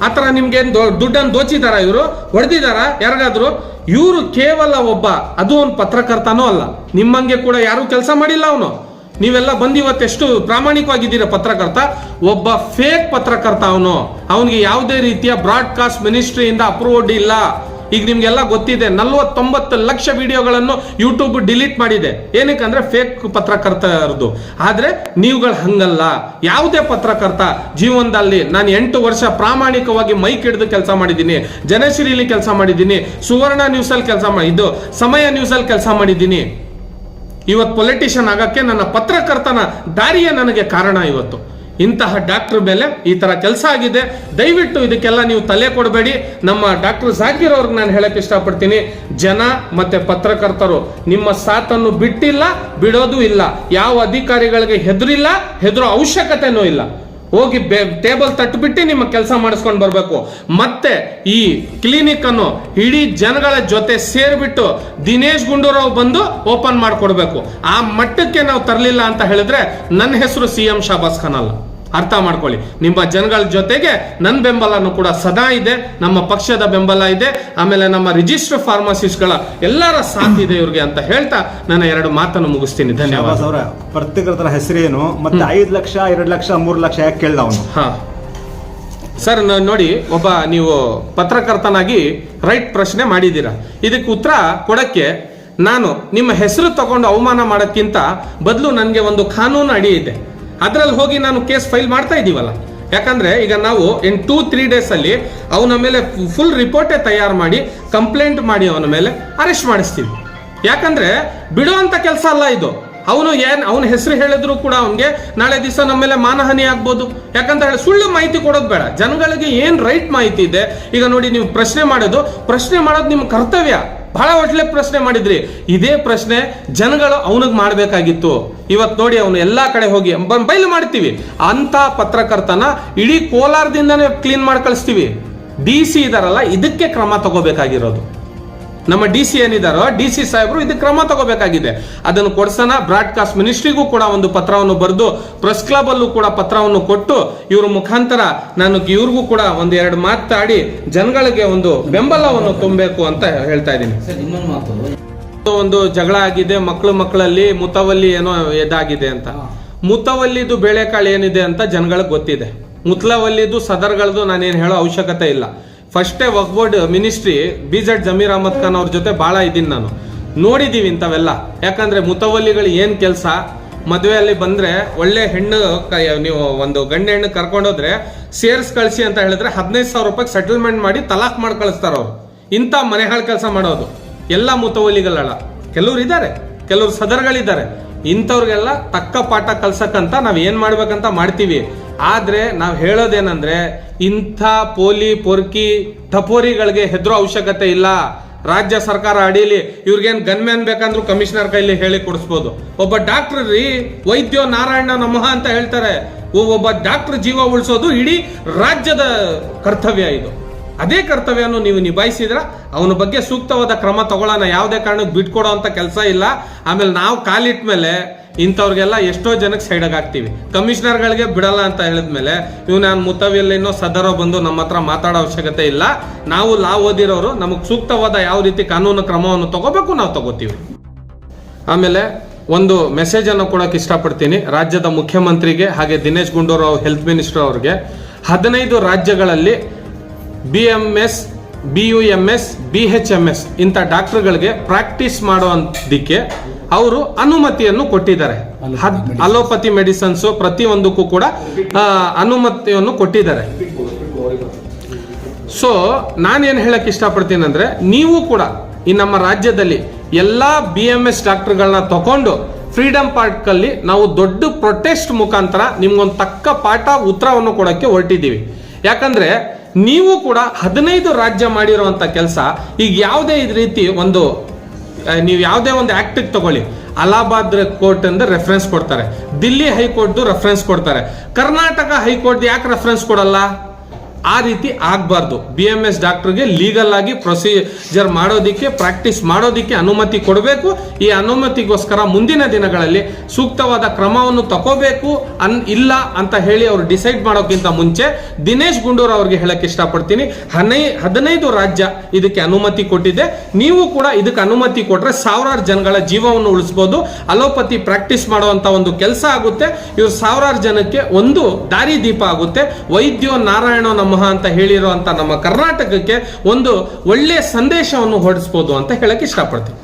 ಆತರ ನಿಮ್ಗೆ ಏನ್ ದೊ- ದುಡ್ಡನ್ನು ದೋಚಿದಾರ ಇವರು? ಹೊಡೆದಿದಾರ? ಯಾರಿಗಾದ್ರು? ಇವರು ಕೇವಲ ಒಬ್ಬ, ಅದು ಒಂದು ಪತ್ರಕರ್ತನೂ ಅಲ್ಲ. ನಿಮ್ಮಂಗೆ ಕೂಡ ಯಾರು ಕೆಲಸ ಮಾಡಿಲ್ಲ ಅವನು. ನೀವೆಲ್ಲ ಬಂದು ಇವತ್ತೆಷ್ಟು ಪ್ರಾಮಾಣಿಕವಾಗಿದ್ದೀರ ಪತ್ರಕರ್ತ? ಒಬ್ಬ ಫೇಕ್ ಪತ್ರಕರ್ತ ಅವನು. ಅವನಿಗೆ ಯಾವುದೇ ರೀತಿಯ ಬ್ರಾಡ್ಕಾಸ್ಟ್ ಮಿನಿಸ್ಟ್ರಿಯಿಂದ ಅಪ್ರೂವ್ಡ್ ಇಲ್ಲ. ಈಗ ನಿಮ್ಗೆಲ್ಲ ಗೊತ್ತಿದೆ, ನಲ್ವತ್ತೊಂಬತ್ತು ಲಕ್ಷ ವಿಡಿಯೋಗಳನ್ನು ಯೂಟ್ಯೂಬ್ ಡಿಲೀಟ್ ಮಾಡಿದೆ. ಏನಕ್ಕಂದ್ರೆ ಫೇಕ್ ಪತ್ರಕರ್ತರದು ಆದ್ರೆ ನೀವುಗಳು ಹಂಗಲ್ಲ. ಯಾವುದೇ ಪತ್ರಕರ್ತ ಜೀವನದಲ್ಲಿ ನಾನು ಎಂಟು ವರ್ಷ ಪ್ರಾಮಾಣಿಕವಾಗಿ ಮೈಕ್ ಹಿಡಿದು ಕೆಲಸ ಮಾಡಿದ್ದೀನಿ, ಜನಶ್ರೀಲಿ ಕೆಲಸ ಮಾಡಿದ್ದೀನಿ, ಸುವರ್ಣ ನ್ಯೂಸ್ ಅಲ್ಲಿ ಕೆಲಸ ಮಾಡಿದ್ದು ಸಮಯ ನ್ಯೂಸ್ ಅಲ್ಲಿ ಕೆಲಸ ಮಾಡಿದ್ದೀನಿ. ಇವತ್ತು ಪೊಲಿಟಿಷಿಯನ್ ಆಗಕ್ಕೆ ನನ್ನ ಪತ್ರಕರ್ತನ ದಾರಿಯೇ ನನಗೆ ಕಾರಣ ಇವತ್ತು. ಇಂತಹ ಡಾಕ್ಟರ್ ಮೇಲೆ ಈ ತರ ಕೆಲಸ ಆಗಿದೆ. ದಯವಿಟ್ಟು ಇದಕ್ಕೆಲ್ಲ ನೀವು ತಲೆ ಕೊಡಬೇಡಿ. ನಮ್ಮ ಡಾಕ್ಟರ್ ಜಾಕೀರ್ ಅವ್ರಿಗೆ ನಾನು ಹೇಳಕ್ಕೆ ಇಷ್ಟಪಡ್ತೀನಿ. ಜನ ಮತ್ತೆ ಪತ್ರಕರ್ತರು ನಿಮ್ಮ ಸಾಥನ್ನು ಬಿಟ್ಟಿಲ್ಲ, ಬಿಡೋದು ಇಲ್ಲ. ಯಾವ ಅಧಿಕಾರಿಗಳಿಗೆ ಹೆದರಿಲ್ಲ, ಹೆದರೋ ಅವಶ್ಯಕತೆನೂ ಇಲ್ಲ. ಹೋಗಿ ಟೇಬಲ್ ತಟ್ಟುಬಿಟ್ಟು ನಿಮ್ಮ ಕೆಲಸ ಮಾಡಿಸ್ಕೊಂಡು ಬರಬೇಕು. ಮತ್ತೆ ಈ ಕ್ಲಿನಿಕ್ ಅನ್ನು ಇಡೀ ಜನಗಳ ಜೊತೆ ಸೇರಿಬಿಟ್ಟು ದಿನೇಶ್ ಗುಂಡೂರಾವ್ ಬಂದು ಓಪನ್ ಮಾಡಿಕೊಡ್ಬೇಕು. ಆ ಮಟ್ಟಕ್ಕೆ ನಾವು ತರಲಿಲ್ಲ ಅಂತ ಹೇಳಿದ್ರೆ ನನ್ನ ಹೆಸರು ಸಿ ಎಂ ಶಾಬಾಸ್ ಅಲ್ಲ ಅರ್ಥ ಮಾಡ್ಕೊಳ್ಳಿ. ನಿಮ್ಮ ಜನಗಳ ಜೊತೆಗೆ ನನ್ನ ಬೆಂಬಲನೂ ಕೂಡ ಸದಾ ಇದೆ ನಮ್ಮ ಪಕ್ಷದ ಬೆಂಬಲ ಇದೆ ಆಮೇಲೆ ನಮ್ಮ ರಿಜಿಸ್ಟರ್ ಫಾರ್ಮಸಿಸ್ಟ್ಗಳ ಎಲ್ಲರ ಸಾಥ್ ಇದೆ ಇವ್ರಿಗೆ ಅಂತ ಹೇಳ್ತಾ ನನ್ನ ಎರಡು ಮಾತನ್ನು ಮುಗಿಸ್ತೀನಿ. ಧನ್ಯವಾದ. ಅವರ ಪತ್ರಕರ್ತರ ಹೆಸರೇನು? ಮತ್ತೆ ಐದು ಲಕ್ಷ ಎರಡು ಲಕ್ಷ ಮೂರು ಲಕ್ಷ ಯಾಕೆ ಕೇಳ್ದ ಅವನು ಹಾ. ಸರ್ ನೋಡಿ ಒಬ್ಬ ನೀವು ಪತ್ರಕರ್ತನಾಗಿ ರೈಟ್ ಪ್ರಶ್ನೆ ಮಾಡಿದ್ದೀರಾ. ಇದಕ್ಕೆ ಉತ್ತರ ಕೊಡಕ್ಕೆ ನಾನು ನಿಮ್ಮ ಹೆಸರು ತಗೊಂಡು ಅವಮಾನ ಮಾಡೋಕ್ಕಿಂತ ಬದಲು ನನಗೆ ಒಂದು ಕಾನೂನು ಅಡಿ ಇದೆ. ಅದರಲ್ಲಿ ಹೋಗಿ ನಾನು ಕೇಸ್ ಫೈಲ್ ಮಾಡ್ತಾ ಇದ್ದೀವಲ್ಲ ಯಾಕಂದ್ರೆ ಈಗ ನಾವು ಇನ್ ಟೂ ತ್ರೀ ಡೇಸ್ ಅಲ್ಲಿ ಅವನ ಮೇಲೆ ಫುಲ್ ರಿಪೋರ್ಟೇ ತಯಾರು ಮಾಡಿ ಕಂಪ್ಲೇಂಟ್ ಮಾಡಿ ಅವನ ಮೇಲೆ ಅರೆಸ್ಟ್ ಮಾಡಿಸ್ತೀವಿ. ಯಾಕಂದ್ರೆ ಬಿಡುವಂತ ಕೆಲಸ ಅಲ್ಲ ಇದು. ಅವನು ಏನ್, ಅವನ ಹೆಸರು ಹೇಳಿದ್ರು ಕೂಡ ಅವನಿಗೆ ನಾಳೆ ದಿವಸ ನಮ್ಮ ಮೇಲೆ ಮಾನಹಾನಿ ಆಗ್ಬೋದು. ಯಾಕಂತ ಹೇಳಿ ಸುಳ್ಳು ಮಾಹಿತಿ ಕೊಡೋದು ಬೇಡ. ಜನಗಳಿಗೆ ಏನು ರೈಟ್ ಮಾಹಿತಿ ಇದೆ? ಈಗ ನೋಡಿ ನೀವು ಪ್ರಶ್ನೆ ಮಾಡೋದು. ಪ್ರಶ್ನೆ ಮಾಡೋದು ನಿಮ್ಮ ಕರ್ತವ್ಯ. ಬಹಳ ಒಳ್ಳೆ ಪ್ರಶ್ನೆ ಮಾಡಿದ್ರಿ. ಇದೇ ಪ್ರಶ್ನೆ ಜನಗಳು ಅವನಿಗೆ ಮಾಡಬೇಕಾಗಿತ್ತು. ಇವತ್ತು ನೋಡಿ ಅವನು ಎಲ್ಲಾ ಕಡೆ ಹೋಗಿ ಬೈಲು ಮಾಡ್ತೀವಿ. ಅಂತ ಪತ್ರಕರ್ತನ ಇಡೀ ಕೋಲಾರದಿಂದನೇ ಕ್ಲೀನ್ ಮಾಡಿ ಕಳಿಸ್ತೀವಿ. ಡಿ ಸಿ ಇದಾರಲ್ಲ, ಇದಕ್ಕೆ ಕ್ರಮ ತಗೋಬೇಕಾಗಿರೋದು. ನಮ್ಮ ಡಿ ಸಿ ಏನಿದಾರೋ ಡಿ ಸಿ ಸಾಹೇಬರು ಇದಕ್ಕೆ ಕ್ರಮ ತಗೋಬೇಕಾಗಿದೆ. ಅದನ್ನು ಕೊಡ್ಸೋಣ ಬ್ರಾಡ್ಕಾಸ್ಟ್ ಮಿನಿಸ್ಟ್ರಿಗೂ ಕೂಡ ಒಂದು ಪತ್ರವನ್ನು ಬರೆದು ಪ್ರೆಸ್ ಕ್ಲಬ್ ಅಲ್ಲೂ ಕೂಡ ಪತ್ರವನ್ನು ಕೊಟ್ಟು ಇವ್ರ ಮುಖಾಂತರ ನಾನು ಇವ್ರಿಗೂ ಕೂಡ ಒಂದು ಎರಡು ಮಾತಾಡಿ ಜನಗಳಿಗೆ ಒಂದು ಬೆಂಬಲವನ್ನು ತುಂಬಬೇಕು ಅಂತ ಹೇಳ್ತಾ ಇದ್ದೀನಿ. ಒಂದು ಜಗಳ ಆಗಿದೆ ಮಕ್ಕಳು ಮಕ್ಕಳಲ್ಲಿ ಮುತವಲ್ಲಿ ಏನೋ ಎದಾಗಿದೆ ಅಂತ. ಮುತವಲ್ಲಿದು ಬೇಳೆಕಾಳು ಏನಿದೆ ಅಂತ ಜನಗಳಿಗೆ ಗೊತ್ತಿದೆ. ಮುತ್ಲವಲ್ಲಿದು ಸದರ್ಗಳದು ನಾನೇನು ಹೇಳೋ ಅವಶ್ಯಕತೆ ಇಲ್ಲ. ಫಸ್ಟೇ Waqf board ministry B Z Zameer Ahmed Khan ಅವ್ರ ಜೊತೆ ಭಾಳ ಇದ್ದೀನಿ ನಾನು. ನೋಡಿದ್ದೀವಿ ಇಂಥವೆಲ್ಲ. ಯಾಕಂದ್ರೆ ಮುತವಲ್ಲಿಗಳು ಏನು ಕೆಲಸ? ಮದುವೆಯಲ್ಲಿ ಬಂದ್ರೆ ಒಳ್ಳೆ ಹೆಣ್ಣು ನೀವು ಒಂದು ಗಂಡ ಹೆಣ್ಣು ಕರ್ಕೊಂಡೋದ್ರೆ ಸೇರ್ಸ್ ಕಳಿಸಿ ಅಂತ ಹೇಳಿದ್ರೆ ಹದಿನೈದು ಸಾವಿರ ರೂಪಾಯಿ ಸೆಟಲ್ಮೆಂಟ್ ಮಾಡಿ ತಲಾಖ್ ಮಾಡಿ ಕಳಿಸ್ತಾರ ಅವ್ರು. ಇಂಥ ಮನೆ ಹಾಳು ಕೆಲಸ ಮಾಡೋದು. ಎಲ್ಲ ಮುತವಲ್ಲಿಗಳಲ್ಲ. ಕೆಲವ್ರು ಇದ್ದಾರೆ ಕೆಲವ್ರು ಸದರ್ಗಳಿದ್ದಾರೆ. ಇಂಥವ್ರಿಗೆಲ್ಲ ತಕ್ಕ ಪಾಠ ಕಲ್ಸಕ್ಕಂತ ನಾವು ಏನು ಮಾಡ್ಬೇಕಂತ ಮಾಡ್ತೀವಿ. ಆದ್ರೆ ನಾವು ಹೇಳೋದೇನಂದ್ರೆ, ಇಂಥ ಪೋಲಿ, ಪೊರ್ಕಿ, ಟಪೋರಿಗಳಿಗೆ ಹೆದರೋ ಅವಶ್ಯಕತೆ ಇಲ್ಲ. ರಾಜ್ಯ ಸರ್ಕಾರ ಅಡೀಲಿ ಇವ್ರಿಗೇನ್ ಗನ್ಮ್ಯಾನ್ ಬೇಕಂದ್ರೂ ಕಮಿಷನರ್ ಕೈಲಿ ಹೇಳಿ ಕೊಡಿಸ್ಬೋದು. ಒಬ್ಬ ಡಾಕ್ಟರ್ ರೀ, ವೈದ್ಯೋ ನಾರಾಯಣ ನಮಃ ಅಂತ ಹೇಳ್ತಾರೆ. ಒಬ್ಬ ಡಾಕ್ಟರ್ ಜೀವ ಉಳಿಸೋದು ಇಡೀ ರಾಜ್ಯದ ಕರ್ತವ್ಯ ಇದು. ಅದೇ ಕರ್ತವ್ಯವನ್ನು ನೀವು ನಿಭಾಯಿಸಿದ್ರೆ ಅವನ ಬಗ್ಗೆ ಸೂಕ್ತವಾದ ಕ್ರಮ ತಗೊಳ್ಳೋಣ. ಯಾವುದೇ ಕಾರಣಕ್ಕೆ ಬಿಟ್ಕೊಡೋ ಅಂತ ಕೆಲಸ ಇಲ್ಲ. ಆಮೇಲೆ ನಾವು ಕಾಲಿಟ್ಟ ಮೇಲೆ ಇಂಥವ್ರಿಗೆಲ್ಲ ಎಷ್ಟೋ ಜನಕ್ಕೆ ಸೈಡಾಗಿ ಹಾಕ್ತೀವಿ. ಕಮಿಷನರ್ಗಳಿಗೆ ಬಿಡಲ್ಲ ಅಂತ ಹೇಳಿದ್ಮೇಲೆ ಇವು ನಾನು ಮುತವ್ಯಲ್ಲೇನೋ ಸದರೋ ಬಂದು ನಮ್ಮ ಹತ್ರ ಮಾತಾಡೋ ಅವಶ್ಯಕತೆ ಇಲ್ಲ. ನಾವು ಲಾ ಓದಿರೋರು ನಮಗೆ ಸೂಕ್ತವಾದ ಯಾವ ರೀತಿ ಕಾನೂನು ಕ್ರಮವನ್ನು ತಗೋಬೇಕು ನಾವು ತಗೋತೀವಿ. ಆಮೇಲೆ ಒಂದು ಮೆಸೇಜ್ ಅನ್ನು ಕೊಡಕ್ಕೆ ಇಷ್ಟಪಡ್ತೀನಿ. ರಾಜ್ಯದ ಮುಖ್ಯಮಂತ್ರಿಗೆ ಹಾಗೆ ದಿನೇಶ್ ಗುಂಡೂರಾವ್ ಹೆಲ್ತ್ ಮಿನಿಸ್ಟರ್ ಅವ್ರಿಗೆ. ಹದಿನೈದು ರಾಜ್ಯಗಳಲ್ಲಿ B M S B U M S B H M S ಇಂಥ ಡಾಕ್ಟರ್ಗಳಿಗೆ ಪ್ರಾಕ್ಟೀಸ್ ಮಾಡುವಂತಕ್ಕೆ ಅವರು ಅನುಮತಿಯನ್ನು ಕೊಟ್ಟಿದ್ದಾರೆ. ಅಲೋಪತಿ ಮೆಡಿಸನ್ಸ್ ಪ್ರತಿಯೊಂದಕ್ಕೂ ಕೂಡ ಅನುಮತಿಯನ್ನು ಕೊಟ್ಟಿದ್ದಾರೆ. ಸೊ ನಾನೇನು ಹೇಳಕ್ಕೆ ಇಷ್ಟಪಡ್ತೀನಿ ಅಂದ್ರೆ ನೀವು ಕೂಡ ಈ ನಮ್ಮ ರಾಜ್ಯದಲ್ಲಿ ಎಲ್ಲ ಬಿ ಎಂ ಎಸ್ ಡಾಕ್ಟರ್ಗಳನ್ನ ತಕೊಂಡು ಫ್ರೀಡಂ ಪಾರ್ಕಲ್ಲಿ ನಾವು ದೊಡ್ಡ ಪ್ರೊಟೆಸ್ಟ್ ಮುಖಾಂತರ ನಿಮ್ಗೊಂದು ತಕ್ಕ ಪಾಠ ಉತ್ತರವನ್ನು ಕೊಡೋಕ್ಕೆ ಹೊರಟಿದ್ದೀವಿ. ಯಾಕಂದ್ರೆ ನೀವು ಕೂಡ ಹದಿನೈದು ರಾಜ್ಯ ಮಾಡಿರುವಂತ ಕೆಲಸ ಈಗ ಯಾವುದೇ ರೀತಿ ಒಂದು ನೀವು ಯಾವುದೇ ಒಂದು ಆಕ್ಟ್ ತಗೊಳ್ಳಿ. ಅಲಹಾಬಾದ್ ಕೋರ್ಟ್ ಅಂದ್ರೆ ರೆಫರೆನ್ಸ್ ಕೊಡ್ತಾರೆ. ದಿಲ್ಲಿ ಹೈಕೋರ್ಟ್ ರೆಫರೆನ್ಸ್ ಕೊಡ್ತಾರೆ. ಕರ್ನಾಟಕ ಹೈಕೋರ್ಟ್ ಯಾಕೆ ರೆಫರೆನ್ಸ್ ಕೊಡಲ್ಲ? ಆ ರೀತಿ ಆಗಬಾರ್ದು. ಬಿ ಎಂ ಎಸ್ ಡಾಕ್ಟ್ರಿಗೆ ಲೀಗಲ್ ಆಗಿ ಪ್ರೊಸೀಜರ್ ಮಾಡೋದಿಕ್ಕೆ ಪ್ರಾಕ್ಟೀಸ್ ಮಾಡೋದಿಕ್ಕೆ ಅನುಮತಿ ಕೊಡಬೇಕು. ಈ ಅನುಮತಿಗೋಸ್ಕರ ಮುಂದಿನ ದಿನಗಳಲ್ಲಿ ಸೂಕ್ತವಾದ ಕ್ರಮವನ್ನು ತಗೋಬೇಕು ಅನ್ ಇಲ್ಲ ಅಂತ ಹೇಳಿ ಅವರು ಡಿಸೈಡ್ ಮಾಡೋಕ್ಕಿಂತ ಮುಂಚೆ ದಿನೇಶ್ ಗುಂಡೂರ್ ಅವ್ರಿಗೆ ಹೇಳಕ್ಕೆ ಇಷ್ಟಪಡ್ತೀನಿ. ಹನೈ, ಹದಿನೈದು ರಾಜ್ಯ ಇದಕ್ಕೆ ಅನುಮತಿ ಕೊಟ್ಟಿದೆ. ನೀವು ಕೂಡ ಇದಕ್ಕೆ ಅನುಮತಿ ಕೊಟ್ಟರೆ ಸಾವಿರಾರು ಜನಗಳ ಜೀವವನ್ನು ಉಳಿಸ್ಬೋದು. ಅಲೋಪತಿ ಪ್ರಾಕ್ಟೀಸ್ ಮಾಡುವಂಥ ಒಂದು ಕೆಲಸ ಆಗುತ್ತೆ. ಇವರು ಸಾವಿರಾರು ಜನಕ್ಕೆ ಒಂದು ದಾರಿ ದೀಪ ಆಗುತ್ತೆ. ವೈದ್ಯೋ ನಾರಾಯಣ ನಮಃ ಅಂತ ಹೇಳಿರುವಂಥ ನಮ್ಮ ಕರ್ನಾಟಕಕ್ಕೆ ಒಂದು ಒಳ್ಳೆಯ ಸಂದೇಶವನ್ನು ಹೊರಡಿಸ್ಬೋದು ಅಂತ ಹೇಳಕ್ಕೆ ಇಷ್ಟಪಡ್ತೀನಿ.